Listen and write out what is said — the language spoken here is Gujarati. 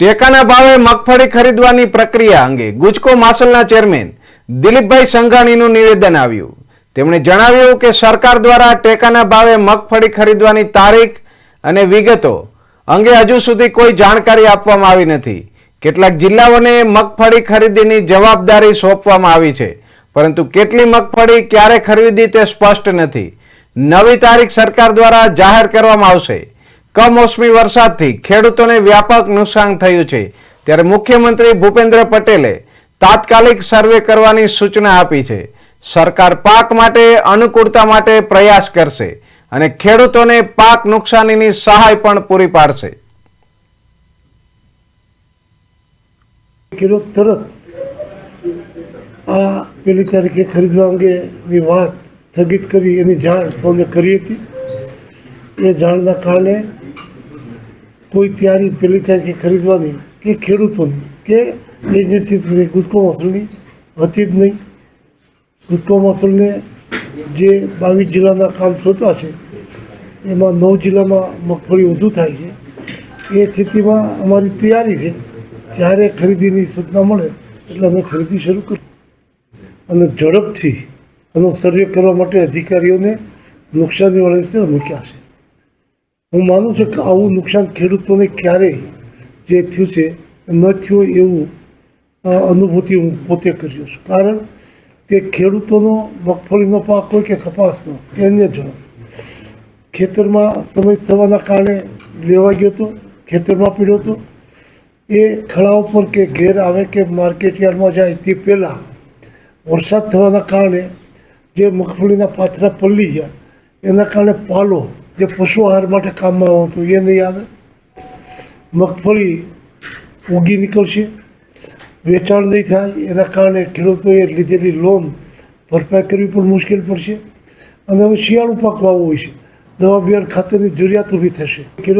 ટેકાના ભાવે મગફળી ખરીદવાની પ્રક્રિયા અંગે ગુજકો માસલના ચેરમેન દિલીપભાઈ સંઘાણીનું નિવેદન આવ્યું. તેમણે જણાવ્યું કે સરકાર દ્વારા ટેકાના ભાવે મગફળી ખરીદવાની તારીખ અને વિગતો અંગે હજુ સુધી કોઈ જાણકારી આપવામાં આવી નથી. કેટલાક જિલ્લાઓને મગફળી ખરીદીની જવાબદારી સોંપવામાં આવી છે, પરંતુ કેટલી મગફળી ક્યારે ખરીદી તે સ્પષ્ટ નથી. નવી તારીખ સરકાર દ્વારા જાહેર કરવામાં આવશે. કમોસમી વરસાદથી ખેડૂતોને વ્યાપક નુકસાન થયું છે. ત્યારે મુખ્યમંત્રી ભૂપેન્દ્ર પટેલે તાત્કાલિક સર્વે કરવાની સૂચના આપી છે. સરકાર પાક માટે અનુકૂળતા માટે પ્રયાસ કરશે અને ખેડૂતોને પાક નુકસાનીની સહાય પણ પૂરી પાડશે. ખેડૂત તરત આ પેલી તારીખે ખરીદવા અંગેની વાત સ્થગિત કરી, એની જાણ સૌને કરી હતી. એ જાણના કારણે કોઈ તૈયારી પેલી તારીખે ખરીદવાની કે ખેડૂતોની કે એજન્સી ગુસ્કો મસૂલની હતી જ નહીં. ઘૂસકો મસૂલને જે બાવીસ જિલ્લાના કામ સોંપ્યા છે, એમાં નવ જિલ્લામાં મગફળી વધુ થાય છે. એ સ્થિતિમાં અમારી તૈયારી છે, જ્યારે ખરીદીની સૂચના મળે એટલે અમે ખરીદી શરૂ કરી. અને ઝડપથી એનો સર્વે કરવા માટે અધિકારીઓને નુકસાનીવાળા વિસ્તાર મૂક્યા છે. હું માનું છું કે આવું નુકસાન ખેડૂતોને ક્યારેય જે થયું છે, ન થયું એવું અનુભૂતિ હું પોતે કર્યો છું. કારણ કે ખેડૂતોનો મગફળીનો પાક હોય કે કપાસનો કે અન્ય જણસ. ખેતરમાં સમય થવાના કારણે લેવા ગયો હતો, ખેતરમાં પીડ્યો હતો. એ ખળા ઉપર કે ઘેર આવે કે માર્કેટ યાર્ડમાં જાય, તે પહેલાં વરસાદ થવાના કારણે જે મગફળીના પાથરા પલળી ગયા, એના કારણે પાલો જે પશુ આહાર માટે કામમાં આવતું, એ નહીં આવે. મગફળી ઉગી નીકળશે, વેચાણ નહીં થાય, એના કારણે ખેડૂતોએ લીધેલી લોન ભરપાઈ કરવી પણ મુશ્કેલ પડશે. અને હવે શિયાળુ પાક વાવવું હોય છે. દવા બિયારણ ખાતરની જરૂરિયાત ઊભી થશે.